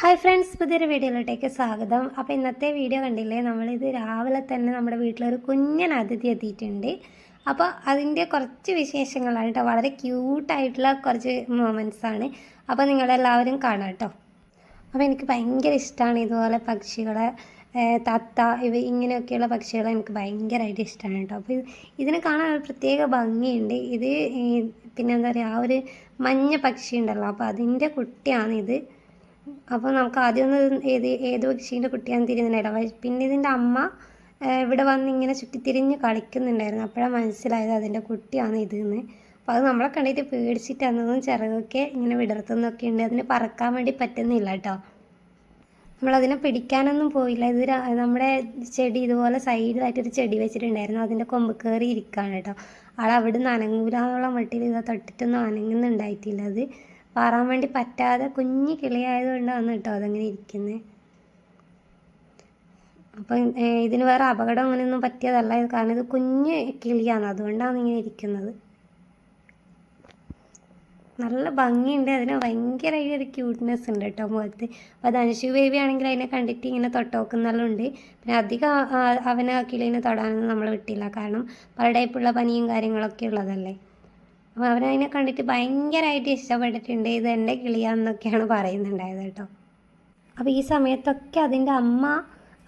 Hi friends പുതിയൊരു വീഡിയോയിലോട്ടേക്ക് സ്വാഗതം. അപ്പോൾ ഇന്നത്തെ വീഡിയോ കണ്ടില്ലേ നമ്മളിത് രാവിലെ തന്നെ നമ്മുടെ വീട്ടിലൊരു കുഞ്ഞൻ അതിഥി എത്തിയിട്ടുണ്ട്. അപ്പോൾ അതിന്റെ കുറച്ച് വിശേഷങ്ങളാണ് കേട്ടോ വളരെ ക്യൂട്ടായിട്ടുള്ള കുറച്ച് മൊമെന്റ്സാണ് അപ്പോൾ നിങ്ങളെല്ലാവരും കാണാം കേട്ടോ. അപ്പോൾ എനിക്ക് ഭയങ്കര ഇഷ്ടമാണ് ഇതുപോലെ പക്ഷികളെ തത്ത ഇവ ഇങ്ങനെയൊക്കെയുള്ള പക്ഷികളെ എനിക്ക് ഭയങ്കരമായിട്ട് ഇഷ്ടമാണ് കേട്ടോ. അപ്പോൾ ഇതിനെ കാണാൻ ഒരു പ്രത്യേക ഭംഗിയുണ്ട്. ഇത് പിന്നെന്താ പറയുക ആ ഒരു മഞ്ഞ പക്ഷി ഉണ്ടല്ലോ അപ്പോൾ അതിന്റെ കുട്ടിയാണ് ഇത് അപ്പോൾ നമുക്ക് ആദ്യം ഒന്ന് ഏത് ഏത് പക്ഷീന്റെ കുട്ടിയാണെന്ന് തിരിയുന്നുണ്ടായിരുന്നു പിന്നെ ഇതിന്റെ അമ്മ ഇവിടെ വന്ന് ഇങ്ങനെ ചുറ്റിത്തിരിഞ്ഞ് കളിക്കുന്നുണ്ടായിരുന്നു. അപ്പോഴാണ് മനസ്സിലായത് അതിന്റെ കുട്ടിയാണ് ഇതെന്ന്. അപ്പോൾ അത് നമ്മളെ കണ്ടിട്ട് പേടിച്ചിട്ട് അന്നൊന്നും ചിറകൊക്കെ ഇങ്ങനെ വിടർത്തുന്നൊക്കെ ഉണ്ട്. അതിന് പറക്കാൻ വേണ്ടി പറ്റുന്നില്ല കേട്ടോ. നമ്മളതിനെ പിടിക്കാനൊന്നും പോയില്ല. ഇത് നമ്മുടെ ചെടി ഇതുപോലെ സൈഡിലായിട്ടൊരു ചെടി വെച്ചിട്ടുണ്ടായിരുന്നു. അതിന്റെ കൊമ്പ് കയറി ഇരിക്കുകയാണ് കേട്ടോ. ആൾ അവിടെ നിന്ന് മട്ടിൽ ഇത് തൊട്ടിട്ടൊന്നും അനങ്ങുന്നുണ്ടായിട്ടില്ല. അത് പാറാൻ വേണ്ടി പറ്റാതെ കുഞ്ഞു കിളിയായതുകൊണ്ടാണ് കേട്ടോ അതങ്ങനെ ഇരിക്കുന്നത് അപ്പം ഇതിന് വേറെ അപകടം അങ്ങനെയൊന്നും പറ്റിയതല്ല. ഇത് കാരണം ഇത് കുഞ്ഞ് കിളിയാണ്. അതുകൊണ്ടാണ് ഇങ്ങനെ ഇരിക്കുന്നത്. നല്ല ഭംഗിയുണ്ട്. അതിന് ഭയങ്കരമായിട്ട് ഒരു ക്യൂട്ട്നെസ് ഉണ്ട് കേട്ടോ മുഖത്ത്. അപ്പോൾ ധനുഷു ബേബി ആണെങ്കിൽ അതിനെ കണ്ടിട്ട് ഇങ്ങനെ തൊട്ടോക്കുന്നെല്ലാം ഉണ്ട് പിന്നെ അധികം അവനെ കിളീനെ തൊടാനൊന്നും നമ്മൾ വിട്ടില്ല. കാരണം പല ടൈപ്പുള്ള പനിയും കാര്യങ്ങളൊക്കെ ഉള്ളതല്ലേ. അപ്പോൾ അവരതിനെ കണ്ടിട്ട് ഭയങ്കരമായിട്ട് ഇഷ്ടപ്പെട്ടിട്ടുണ്ട് ഇത് എന്റെ കിളിയാന്നൊക്കെയാണ് പറയുന്നുണ്ടായത് കേട്ടോ. അപ്പോൾ ഈ സമയത്തൊക്കെ അതിന്റെ അമ്മ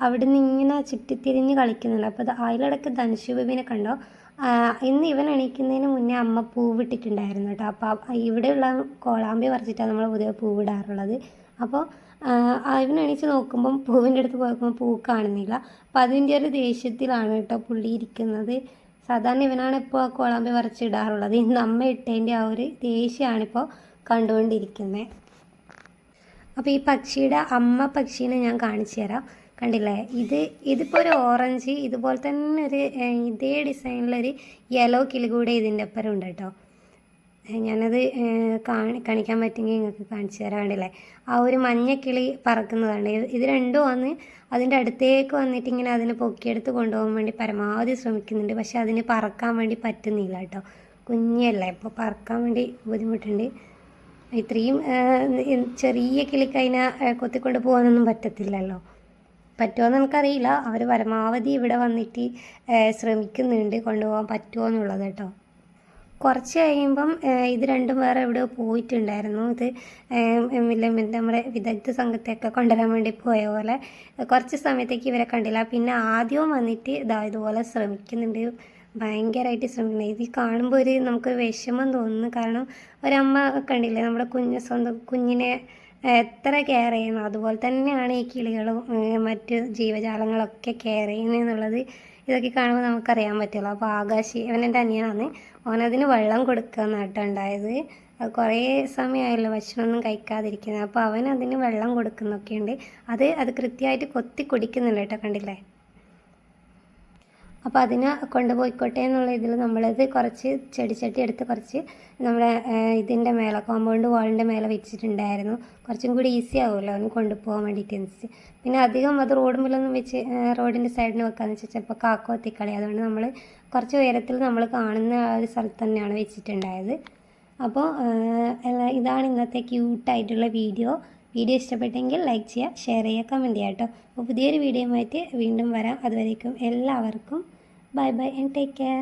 അവിടെ നിന്ന് ഇങ്ങനെ ചുറ്റിത്തിരിഞ്ഞ് കളിക്കുന്നുണ്ട്. അപ്പോൾ അതിലിടക്ക് അതിലിടയ്ക്ക് ധനുഷ് കണ്ടോ? ഇന്ന് ഇവൻ എണീക്കുന്നതിന് മുന്നേ അമ്മ പൂവിട്ടിട്ടുണ്ടായിരുന്നു കേട്ടോ. അപ്പോൾ ഇവിടെയുള്ള കോളാമ്പി പറിച്ചിട്ടാണ് നമ്മൾ പൊതുവെ പൂവിടാറുള്ളത്. അപ്പോൾ ഇവൻ എണീച്ച് നോക്കുമ്പം പൂവിന്റെ അടുത്ത് പോയപ്പോൾ പൂ കാണുന്നില്ല. അപ്പോൾ അതിന്റെ ഒരു ദേഷ്യത്തിലാണ് കേട്ടോ പുള്ളി ഇരിക്കുന്നത്. സാധാരണ ഇവനാണ് ഇപ്പോൾ ആ കുളമ്പ് പറിച്ചിടാറുള്ളത് ഇന്ന് അമ്മ ഇട്ടതിന്റെ ആ ഒരു ദേഷ്യമാണിപ്പോൾ കണ്ടുകൊണ്ടിരിക്കുന്നത് അപ്പോൾ ഈ പക്ഷിയുടെ അമ്മ പക്ഷീനെ ഞാൻ കാണിച്ചു തരാം. കണ്ടില്ലേ? ഇത് ഇതിപ്പോൾ ഒരു ഓറഞ്ച് ഇതുപോലെ തന്നെ ഒരു ഇതേ ഡിസൈനിലൊരു യെല്ലോ കിളി കൂടെ ഇതിന്റെ അപ്പുറം ഉണ്ട് കേട്ടോ. ഞാനത് കാണി കാണിക്കാൻ പറ്റുമെങ്കിൽ നിങ്ങൾക്ക് കാണിച്ചു തരാൻ വേണ്ടിയില്ലേ. ആ ഒരു മഞ്ഞക്കിളി പറക്കുന്നതാണ്. ഇത് രണ്ടും വന്ന് അതിന്റെ അടുത്തേക്ക് വന്നിട്ട് ഇങ്ങനെ അതിനെ പൊക്കിയെടുത്ത് കൊണ്ടുപോകാൻ വേണ്ടി പരമാവധി ശ്രമിക്കുന്നുണ്ട്. പക്ഷെ അതിന് പറക്കാൻ വേണ്ടി പറ്റുന്നില്ല കേട്ടോ. കുഞ്ഞല്ലേ ഇപ്പോൾ പറക്കാൻ വേണ്ടി ബുദ്ധിമുട്ടുണ്ട്. ഇത്രയും ചെറിയ കിളിക്ക് അതിനെ ആ, കൊത്തിക്കൊണ്ട് പോകാനൊന്നും പറ്റത്തില്ലല്ലോ. പറ്റുമോയെന്ന് എനിക്കറിയില്ല അവർ പരമാവധി ഇവിടെ വന്നിട്ട് ശ്രമിക്കുന്നുണ്ട് കൊണ്ടുപോകാൻ പറ്റുമോ എന്നുള്ളത് കേട്ടോ. കുറച്ച് കഴിയുമ്പം ഇത് രണ്ടും വേറെ എവിടെയോ പോയിട്ടുണ്ടായിരുന്നു. ഇത് നമ്മുടെ വിദഗ്ധ സംഘത്തെയൊക്കെ കൊണ്ടുവരാൻ വേണ്ടി പോയ പോലെ. കുറച്ച് സമയത്തേക്ക് ഇവരെ കണ്ടില്ല. പിന്നെ ആദ്യവും വന്നിട്ട് ഇതാ ഇതുപോലെ ശ്രമിക്കുന്നുണ്ട്. ഭയങ്കരമായിട്ട് ശ്രമിക്കുന്നത് ഇത് കാണുമ്പോൾ ഒരു നമുക്ക് വിഷമം തോന്നുന്നു. കാരണം ഒരമ്മ കണ്ടില്ലേ? നമ്മുടെ കുഞ്ഞ് സ്വന്തം കുഞ്ഞിനെ എത്ര കെയർ ചെയ്യുന്നു? അതുപോലെ തന്നെയാണ് ഈ കിളികളും മറ്റ് ജീവജാലങ്ങളൊക്കെ കെയർ ചെയ്യുന്നത് എന്നുള്ളത് ഇതൊക്കെ കാണുമ്പോൾ നമുക്കറിയാൻ പറ്റുള്ളൂ. അപ്പോൾ ആകാശി അവൻ എന്റെ അനിയനാണ്. അവനതിന് വെള്ളം കൊടുക്കുക എന്നാട്ടോ അത് കുറേ സമയമായല്ലോ ഭക്ഷണമൊന്നും കഴിക്കാതിരിക്കുന്നത്. അപ്പോൾ അവൻ അതിന് വെള്ളം കൊടുക്കുന്നൊക്കെയുണ്ട്. അത് അത് കൃത്യമായിട്ട് കൊത്തി കുടിക്കുന്നുണ്ട് കേട്ടോ കണ്ടില്ലേ? അപ്പോൾ അതിനെ കൊണ്ടുപോയിക്കോട്ടെ എന്നുള്ള ഇതിൽ നമ്മളത് കുറച്ച് ചെടിച്ചട്ടി എടുത്ത് കുറച്ച് നമ്മുടെ ഇതിന്റെ മേലെ കോമ്പൗണ്ട് വാളിന്റെ മേലെ വെച്ചിട്ടുണ്ടായിരുന്നു. കുറച്ചും കൂടി ഈസി ആവുമല്ലോ അവന് കൊണ്ടുപോകാൻ വേണ്ടിയിട്ട് വെച്ചിട്ട് പിന്നെ അധികം അത് റോഡ് മുല്ലൊന്നും വെച്ച് റോഡിന്റെ സൈഡിന് വെക്കാമെന്ന് വെച്ചാൽ ചിലപ്പോൾ കാക്കോ തിക്കളി അതുകൊണ്ട് നമ്മൾ കുറച്ച് ഉയരത്തിൽ നമ്മൾ കാണുന്ന ആ ഒരു സ്ഥലത്ത് തന്നെയാണ് വെച്ചിട്ടുണ്ടായത്. അപ്പോൾ ഇതാണ് ഇന്നത്തെ ക്യൂട്ടായിട്ടുള്ള വീഡിയോ വീഡിയോ ഇഷ്ടപ്പെട്ടെങ്കിൽ ലൈക്ക് ചെയ്യുക ഷെയർ ചെയ്യുക കമന്റ് ചെയ്യുക കേട്ടോ. അപ്പോൾ പുതിയൊരു വീഡിയോയുമായിട്ട് വീണ്ടും വരാം. അതുവരേക്കും എല്ലാവർക്കും bye bye and take care